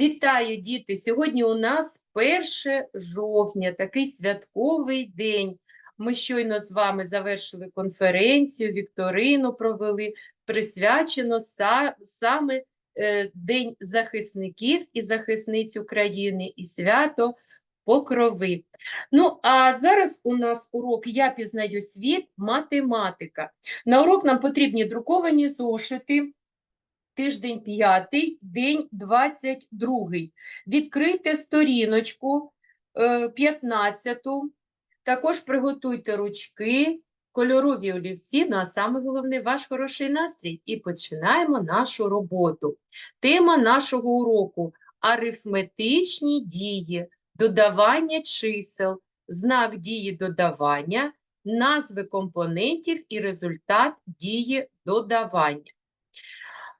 Вітаю, діти! Сьогодні у нас 1 жовтня, такий святковий день. Ми щойно з вами завершили конференцію, вікторину провели, присвячено са- саме е, День захисників і захисниць України і свято Покрови. Ну, а зараз у нас урок «Я пізнаю світ. Математика». На урок нам потрібні друковані зошити, тиждень п'ятий, день 22. Відкрийте сторіночку е, 15. Також приготуйте ручки, кольорові олівці, ну а саме головне ваш хороший настрій. І починаємо нашу роботу. Тема нашого уроку арифметичні дії, додавання чисел, знак дії додавання, назви компонентів і результат дії додавання.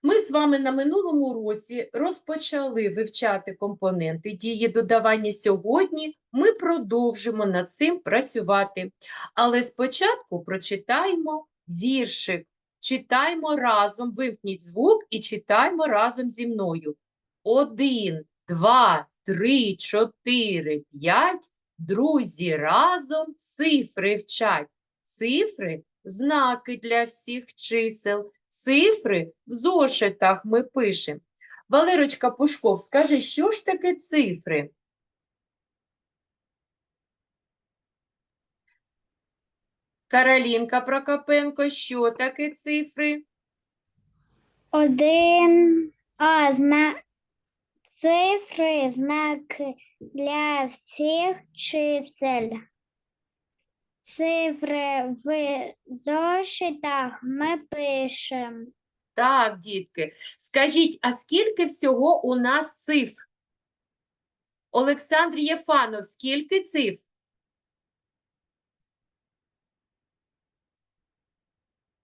Ми з вами на минулому році розпочали вивчати компоненти дії додавання. Сьогодні ми продовжимо над цим працювати. Але спочатку прочитаємо віршик. Читаємо разом, вимкніть звук і читаємо разом зі мною. Один, два, три, чотири, п'ять. Друзі разом цифри вчать. Цифри – знаки для всіх чисел. Цифри в зошитах ми пишемо. Валерочка Пушков, скажи, що ж таке цифри? Каролінка Прокопенко, що таке цифри? Один, а, зна... цифри, знаки для всіх чисел. Цифри в зошитах ми пишемо. Так, дітки. Скажіть, а скільки всього у нас цифр? Олександр Єфанов, скільки цифр?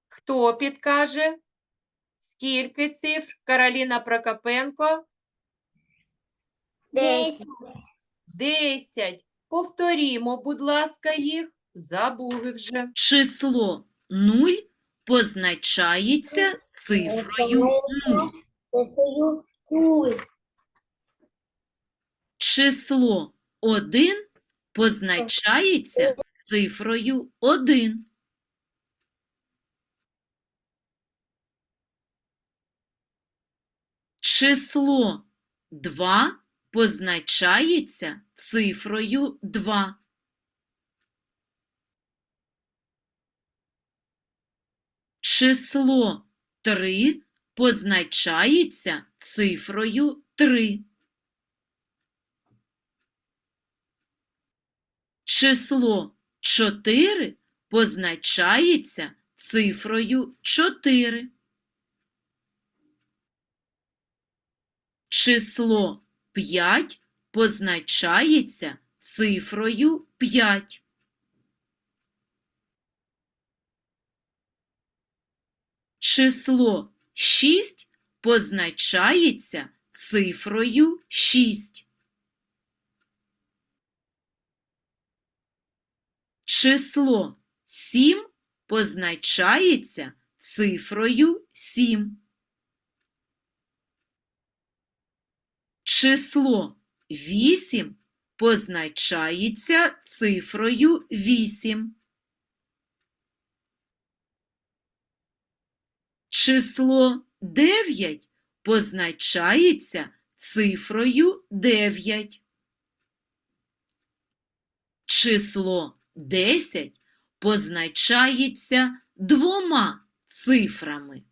Хто підкаже? Скільки цифр? Кароліна Прокопенко? Десять. Десять. Повторімо, будь ласка, їх. Забули вже. Число 0 позначається цифрою 0. Число 1 позначається цифрою 1. Число 2 позначається цифрою 2. Число 3 позначається цифрою 3. Число 4 позначається цифрою 4. Число 5 позначається цифрою 5. Число 6 позначається цифрою 6. Число 7 позначається цифрою 7. Число 8 позначається цифрою 8. Число 9 позначається цифрою 9. Число 10 позначається двома цифрами.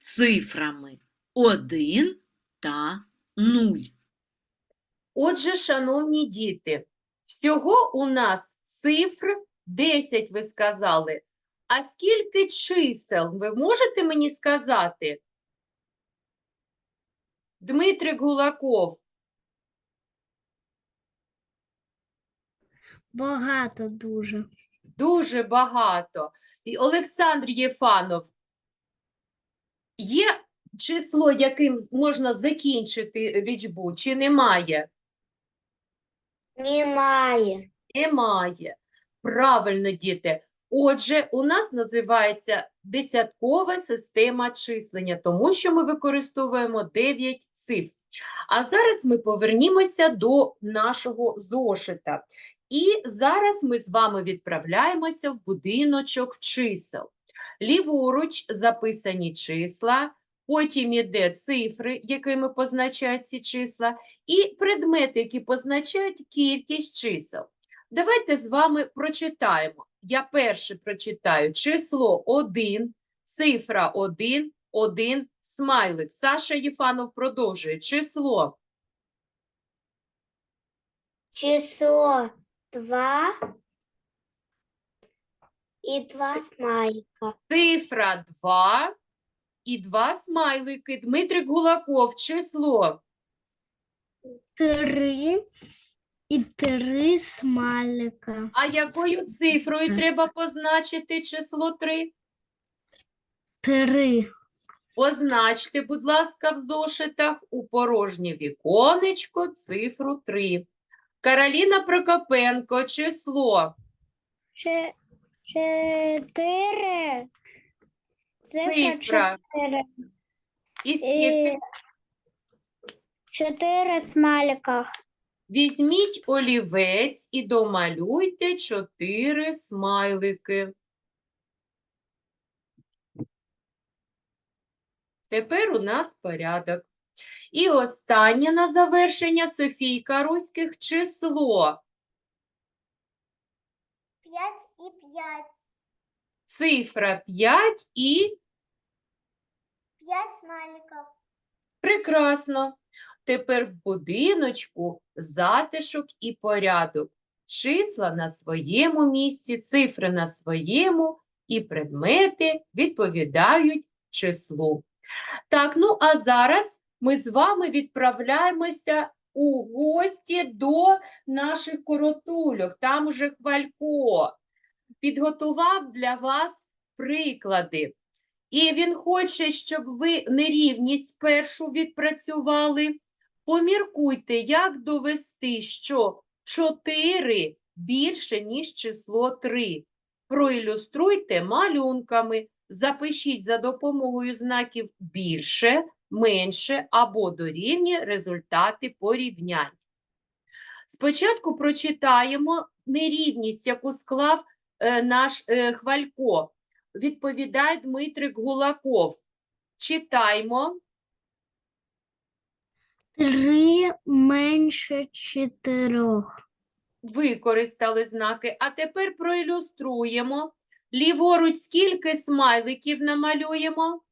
Цифрами 1 та 0. Отже, шановні діти, всього у нас цифр 10, ви сказали. А скільки чисел ви можете мені сказати? Дмитрик Гулаков, Багато дуже. дуже багато. І Олександр Єфанов, є число, яким можна закінчити лічбу, чи немає? Немає. Немає. Правильно, діти. Отже, у нас називається десяткова система числення, тому що ми використовуємо 9 цифр. А зараз ми повернімося до нашого зошита. І зараз ми з вами відправляємося в будиночок чисел. Ліворуч записані числа, потім іде цифри, якими позначають ці числа, і предмети, які позначають кількість чисел. Давайте з вами прочитаємо. Я перше прочитаю число 1, цифра 1, 1, смайлик. Саша Єфанов продовжує. Число Число два і два смайлика. цифра 2 і два смайлики. Дмитрик Гулаков, число Три і три смайлика. А якою цифрою треба позначити число 3? Три. Позначте, будь ласка, в зошитах у порожнє віконечко цифру 3. Кароліна Прокопенко, число Чотири. Цифра Цифра. чотири. і скільки? І чотири смайлика. Візьміть олівець і домалюйте 4 смайлики. Тепер у нас порядок. І останнє на завершення Софійка Руських число. П'ять і п'ять. Цифра 5 і П'ять смайликів. прекрасно. Тепер в будиночку затишок і порядок. Числа на своєму місці, цифри на своєму, і предмети відповідають числу. Так, ну а зараз ми з вами відправляємося у гості до наших коротульок. Там уже Хвалько підготував для вас приклади. І він хоче, щоб ви нерівність першу відпрацювали. Поміркуйте, як довести, що 4 більше, ніж число 3. Проілюструйте малюнками, запишіть за допомогою знаків більше, менше або дорівнює результати порівнянь. Спочатку прочитаємо нерівність, яку склав е, наш е, Хвалько. Відповідає Дмитрик Гулаков. Читаймо. Три менше чотирьох. Використали знаки. А тепер проілюструємо. Ліворуч скільки смайликів намалюємо?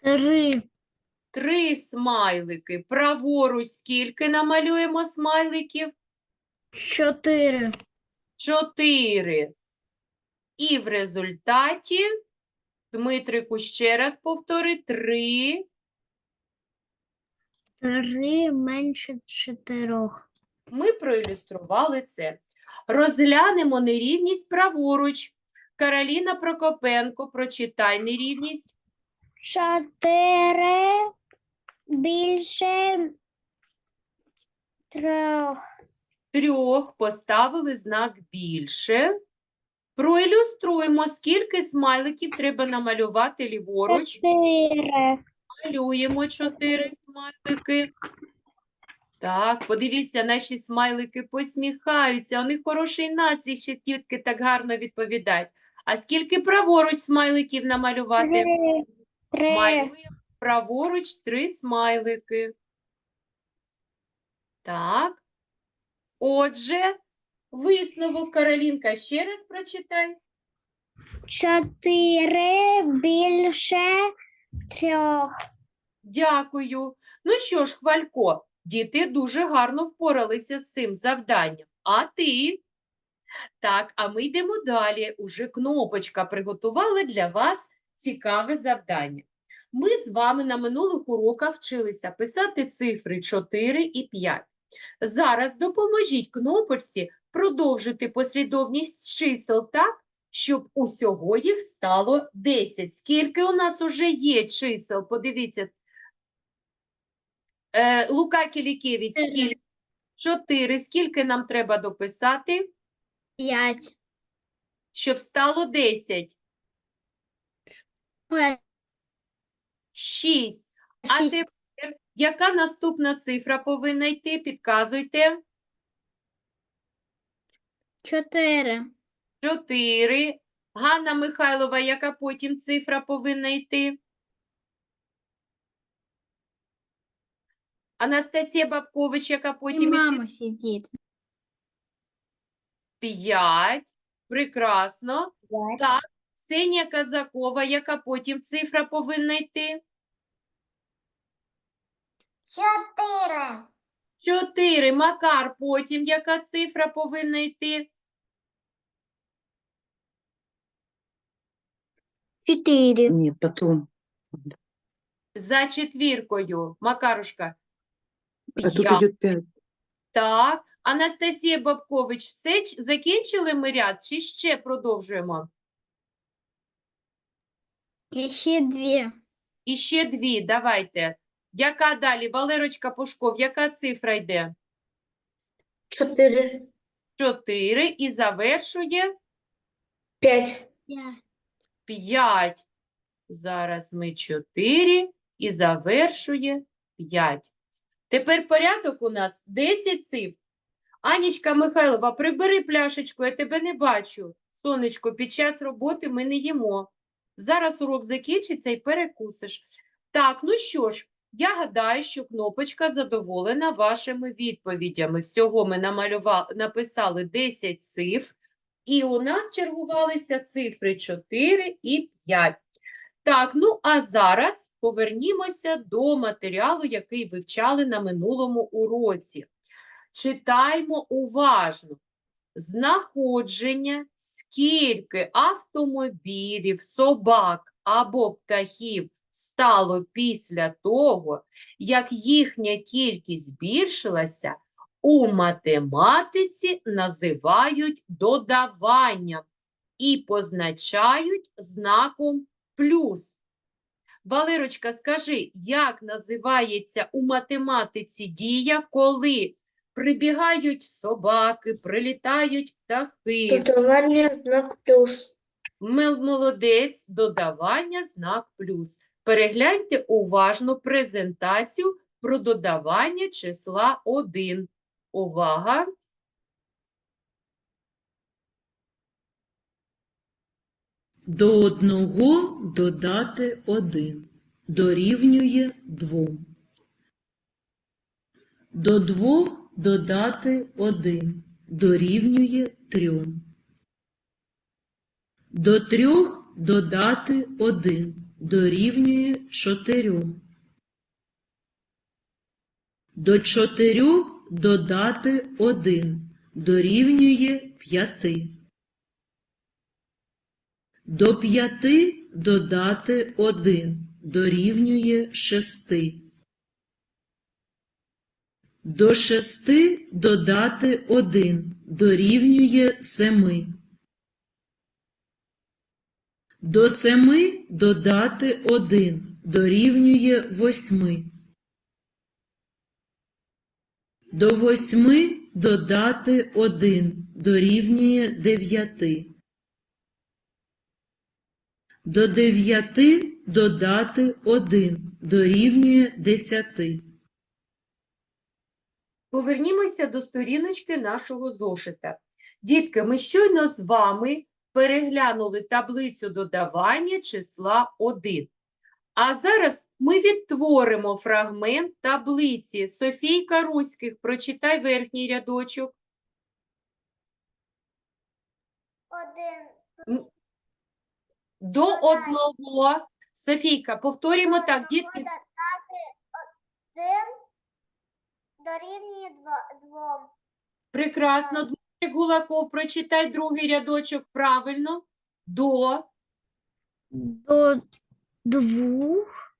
Три. Три смайлики. Праворуч скільки намалюємо смайликів? Чотири. Чотири. І в результаті, Дмитрику, ще раз повтори, три. Три менше чотирьох. Ми проілюстрували це. Розглянемо нерівність праворуч. Кароліна Прокопенко, прочитай нерівність. Чотири більше трьох. Трьох поставили знак більше. Проілюструємо, скільки смайликів треба намалювати ліворуч. Чотири. Малюємо чотири смайлики. Так, подивіться, наші смайлики посміхаються. У них хороший настрій, ще тітки так гарно відповідають. А скільки праворуч смайликів намалювати? Три. Малюємо праворуч три смайлики. Так. Отже, висновок Каролінка ще раз прочитай. Чотири більше трьох. Дякую. Ну що ж, Хвалько, діти дуже гарно впоралися з цим завданням. А ти? Так, а ми йдемо далі. Уже кнопочка приготувала для вас цікаве завдання. Ми з вами на минулих уроках вчилися писати цифри 4 і 5. Зараз допоможіть кнопочці продовжити послідовність чисел так, щоб усього їх стало 10. Скільки у нас уже є чисел? Подивіться. Е, Лука Кілікевич, скільки? 4. Скільки нам треба дописати? П'ять. щоб стало 10? 6. А Шість. тепер, яка наступна цифра повинна йти? Підказуйте. Чотири. 4. Ганна Михайлова, яка потім цифра повинна йти? Анастасія Бабкович, яка потім? Мама сидить. 5. Прекрасно. Так. Ксенія Казакова, яка потім цифра повинна йти? Чотири. 4. Макар, потім яка цифра повинна йти? Чотири. Не, потом. За четвіркою. Макарушка. А тут Я. идет пять. Так. Анастасія Бабкович, все ч- закінчили ми ряд чи ще продовжуємо? І ще дві. І ще дві, давайте. Яка далі? Валерочка Пушков, яка цифра йде? Чотири, Чотири і завершує п'ять, п'ять. Зараз ми чотири і завершує п'ять. Тепер порядок у нас 10 цифр. Анічка Михайлова, прибери пляшечку, я тебе не бачу. Сонечко, під час роботи ми не їмо. Зараз урок закінчиться і перекусиш. Так, ну що ж, я гадаю, що кнопочка задоволена вашими відповідями. Всього ми намалювали, написали 10 цифр, і у нас чергувалися цифри 4 і 5. Так, ну а зараз повернімося до матеріалу, який вивчали на минулому уроці. Читаймо уважно. Знаходження, скільки автомобілів, собак або птахів стало після того, як їхня кількість збільшилася, у математиці називають додаванням і позначають знаком плюс. Валерочка, скажи, як називається у математиці дія, коли прибігають собаки, прилітають птахи? додавання знак плюс. Мел- Молодець, додавання, знак плюс. Перегляньте уважно презентацію про додавання числа 1. Увага! До одного додати один дорівнює двом. До двох додати один дорівнює трьом. До трьох додати один дорівнює чотирьом. До чотирьох додати один дорівнює п'яти. До п'яти додати один дорівнює шести. До шести додати один дорівнює семи. До семи додати один дорівнює восьми. До восьми додати один дорівнює дев'яти. До дев'яти додати один дорівнює десяти. Повернімося до сторіночки нашого зошита. Дітки, ми щойно з вами переглянули таблицю додавання числа 1. А зараз ми відтворимо фрагмент таблиці. Софійка Руських, прочитай верхній рядочок. Один. До одного. Софійка, повторюємо так, дітки. один дорівнює двом. Прекрасно. Дмитрик Гулаков, прочитай другий рядочок правильно. До. До двох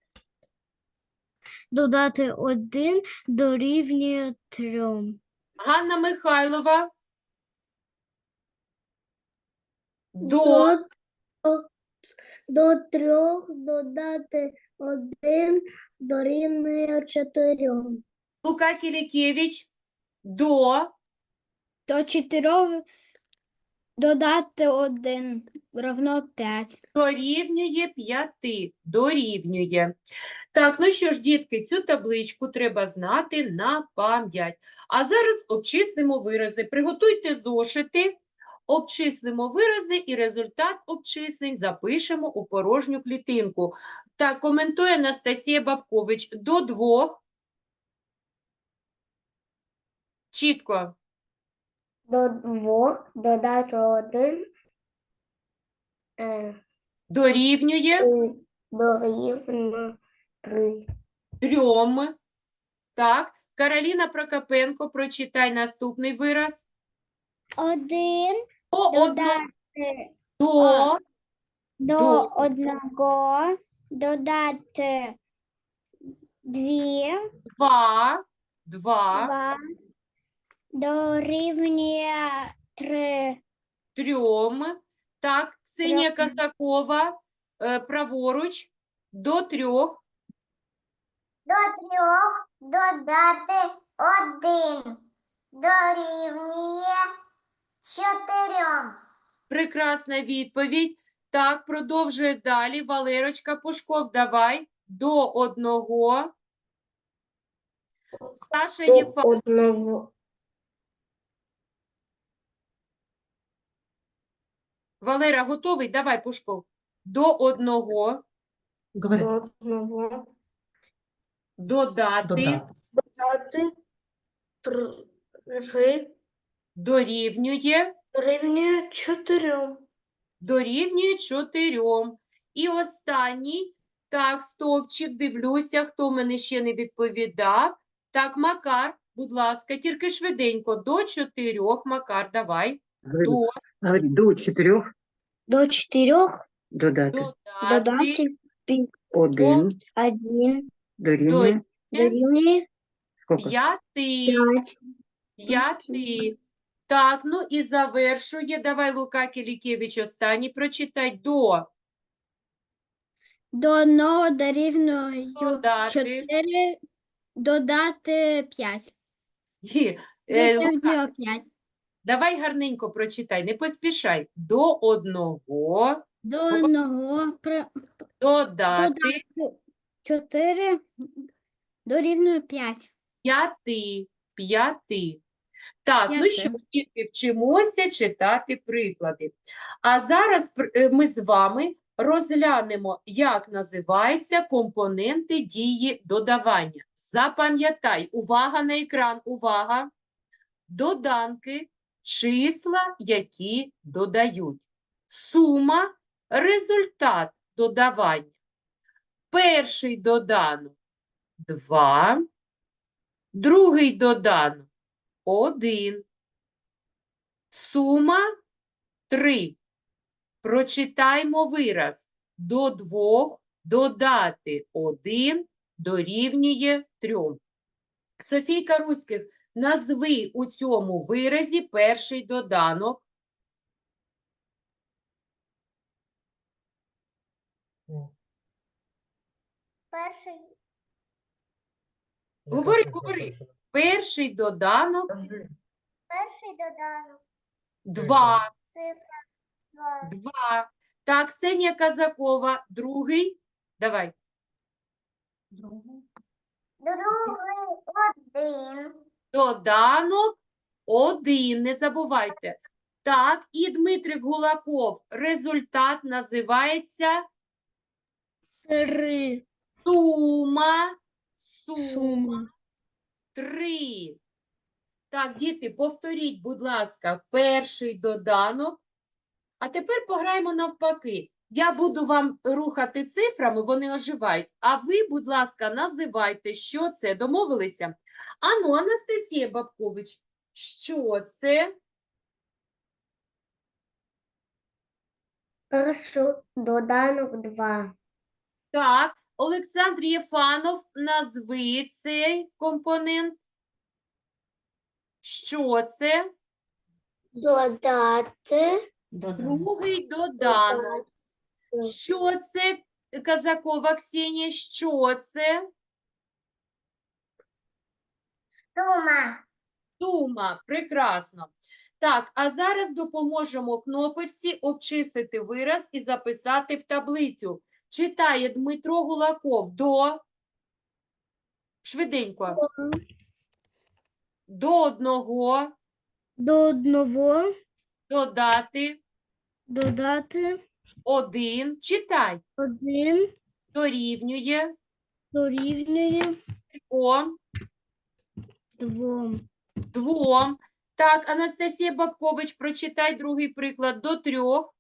додати один дорівнює трьом. Ганна Михайлова. До. до трьох додати один дорівнює чотирьом. Лука Кілікевич. До. До чотирьох Додати один равно п'ять. Дорівнює 5. Дорівнює. Так, ну що ж, дітки, цю табличку треба знати на пам'ять. А зараз обчислимо вирази. Приготуйте зошити, обчислимо вирази і результат обчислень запишемо у порожню клітинку. Так, коментує Анастасія Бабкович. До двох. Чітко. До двох додати один е, Дорівнює. дорівнює три. Трьом. Так. Кароліна Прокопенко, прочитай наступний вираз. Один До одного. додати До. до До. одного додати дві, Два. Два. два дорівнює три. Трьом. Так. Ксенія Трьом. Казакова, е, праворуч. До трьох. До трьох додати один дорівнює чотирьом. Прекрасна відповідь. Так, продовжує далі. Валерочка Пушков, давай. До одного. Саша До Єфа. одного. Валера, готовий? Давай, Пушков. До одного. Говори. До одного. Додати. Додати. Додати три Дорівнює. дорівнює чотирьом. Дорівнює чотирьом. І останній. Так, стовпчик, дивлюся, хто мене ще не відповідав. Так, Макар, будь ласка, тільки швиденько. До чотирьох, Макар, давай. Говори. До. До чотирьох До чотирьох додати. додати. Один один дорівнює. дорівнює Скільки? П'яти. п'ять. П'яти. Так, ну і завершує. Давай, Лука Кілікевич, останній прочитай. До. До одного дорівнює Додати. чотири, додати п'ять. Гі. Е, Лука, давай гарненько прочитай, не поспішай. До одного До одного при- додати чотири дорівнює п'ять. п'яти. П'яти. Так, ну П'яти. що ж, дітки, вчимося читати приклади. А зараз е, ми з вами розглянемо, як називаються компоненти дії додавання. Запам'ятай, увага на екран, увага. Доданки, числа, які додають. Сума – результат додавання. Перший доданок – 2, другий доданок – 1, сума – 3. Прочитаймо вираз. До двох додати 1 дорівнює 3. Софійка Руських, назви у цьому виразі перший доданок. Перший Говори, говори. Перший доданок перший доданок 2. цифра 2. 2. Так, Ксенія Казакова, другий. Давай. Другий один. Доданок 1. Не забувайте. Так, і Дмитрик Гулаков. Результат називається Три. сума. Сума. Сума. 3. Так, діти, повторіть, будь ласка, перший доданок. А тепер пограємо навпаки. Я буду вам рухати цифрами, вони оживають. А ви, будь ласка, називайте, що це. Домовилися? Ану, Анастасія Бабкович, що це? Перший доданок два. Так, Олександр Єфанов, назви цей компонент. Що це? Додати. Другий доданок. Що це, Казакова Ксенія? Що це? Сума. Сума. Прекрасно. Так, а зараз допоможемо кнопочці обчислити вираз і записати в таблицю. Читає Дмитро Гулаков до. Швиденько. До одного До одного додати додати один. Читай. один Дорівнює дорівнює двом. двом. Двом. Так, Анастасія Бабкович, прочитай другий приклад. До трьох.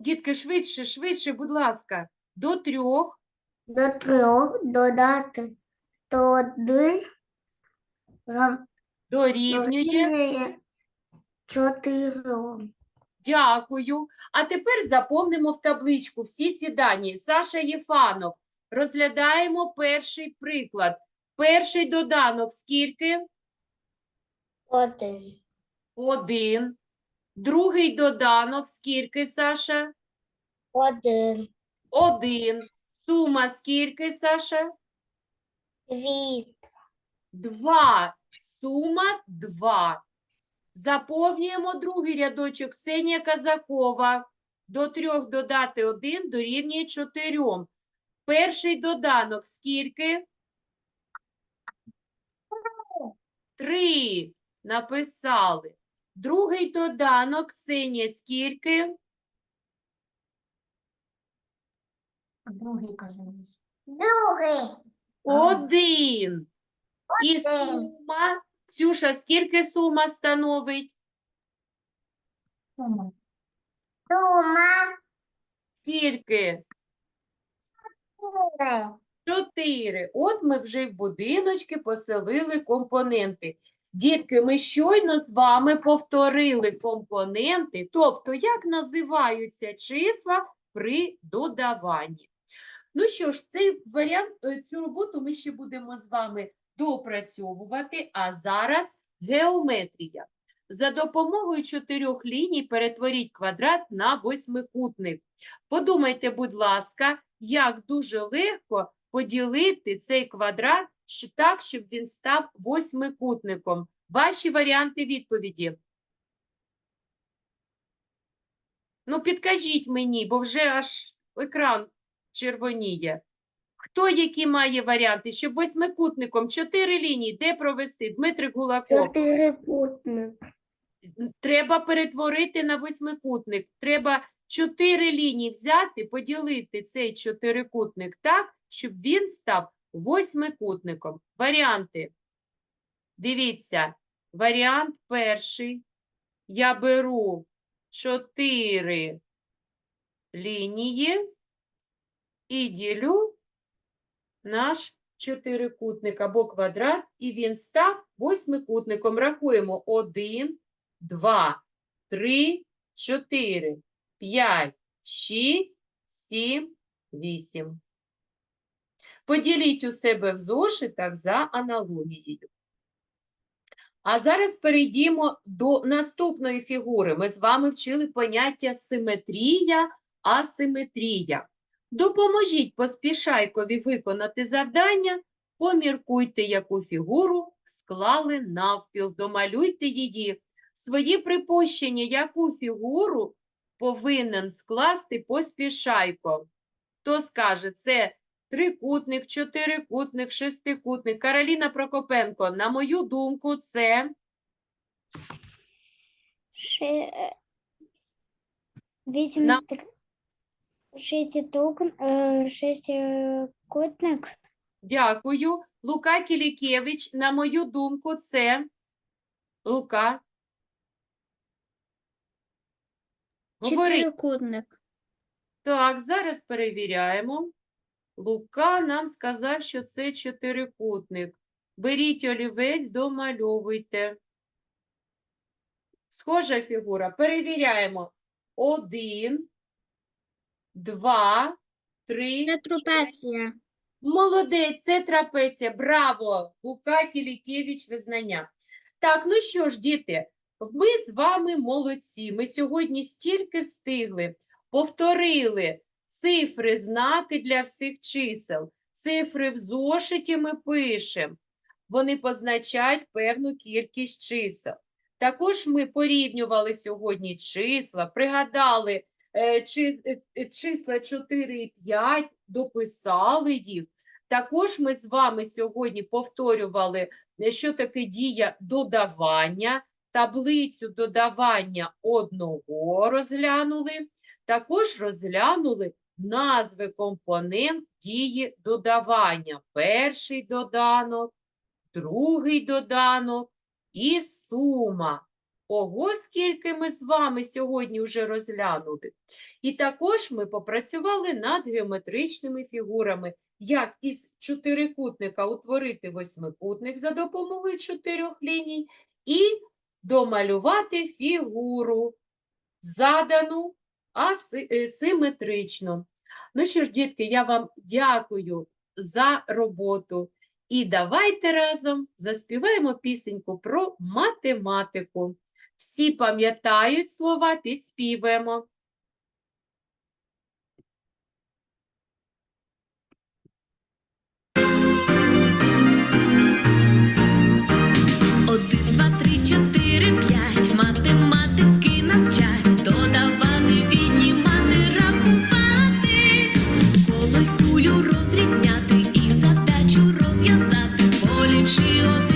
Дітки, швидше, швидше, будь ласка. До трьох. До трьох додати то один Дорівнює. чотирьом. Дякую. А тепер заповнимо в табличку всі ці дані. Саша Єфанов. Розглядаємо перший приклад. Перший доданок скільки? Один. Один. Другий доданок скільки, Саша? Один. Один. Сума скільки, Саша? Дві. Два. Сума два. Заповнюємо другий рядочок. Ксенія Казакова. До трьох додати один дорівнює чотирьом. Перший доданок скільки? Три. Написали. Другий доданок, Ксенія, скільки? Другий кажу. Другий. Один. І сума. Ксюша, скільки сума становить? Сума. Сума. Скільки? Чотири. Чотири. От ми вже в будиночки поселили компоненти. Дітки, ми щойно з вами повторили компоненти, тобто як називаються числа при додаванні. Ну що ж, цей варіант, е, цю роботу ми ще будемо з вами допрацьовувати, а зараз геометрія. За допомогою чотирьох ліній перетворіть квадрат на восьмикутник. Подумайте, будь ласка, як дуже легко поділити цей квадрат щ- так, щоб він став восьмикутником. Ваші варіанти відповіді. Ну, підкажіть мені, бо вже аж екран червоніє. Хто які має варіанти? Щоб восьмикутником чотири лінії, де провести? Дмитрик Гулаков. Чотирикутник. Треба перетворити на восьмикутник. Треба чотири лінії взяти, поділити цей чотирикутник так, щоб він став восьмикутником. Варіанти. Дивіться, варіант перший. Я беру чотири лінії і ділю наш чотирикутник або квадрат, і він став восьмикутником. Рахуємо 1, 2, 3, 4, 5, 6, 7, 8. Поділіть у себе в зошитах за аналогією. А зараз перейдімо до наступної фігури. Ми з вами вчили поняття симетрія, асиметрія. Допоможіть поспішайкові виконати завдання, поміркуйте, яку фігуру склали навпіл, домалюйте її. Свої припущення, яку фігуру повинен скласти поспішайко. Хто скаже, це трикутник, чотирикутник, шестикутник. Кароліна Прокопенко, на мою думку, це Ши... Вісім На- шеститук- е, шестикутник. Дякую. Лука Кілікевич, на мою думку, це Лука. Говори. Чотирикутник. Так, зараз перевіряємо. Лука нам сказав, що це чотирикутник. Беріть олівець, домальовуйте. Схожа фігура. Перевіряємо. Один, два, три. Це трапеція. Молодець, це трапеція. Браво! Лука Кілікевич визнання. Так, ну що ж, діти, ми з вами молодці. Ми сьогодні стільки встигли, повторили цифри, знаки для всіх чисел. Цифри в зошиті ми пишемо. вони позначають певну кількість чисел. Також ми порівнювали сьогодні числа, пригадали е, е, е, числа 4 і 5, дописали їх. Також ми з вами сьогодні повторювали, що таке дія додавання, таблицю додавання одного розглянули. Також розглянули назви компонент дії додавання. Перший доданок, другий доданок і сума. Ого, скільки ми з вами сьогодні вже розглянули. І також ми попрацювали над геометричними фігурами, як із чотирикутника утворити восьмикутник за допомогою чотирьох ліній і домалювати фігуру, задану аси- е. Ну що ж, дітки, я вам дякую за роботу. І давайте разом заспіваємо пісеньку про математику. Всі пам'ятають слова, підспіваємо. liczyło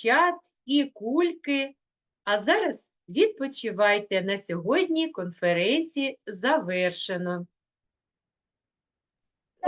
зайчат, і кульки. А зараз відпочивайте. На сьогодні конференції завершено.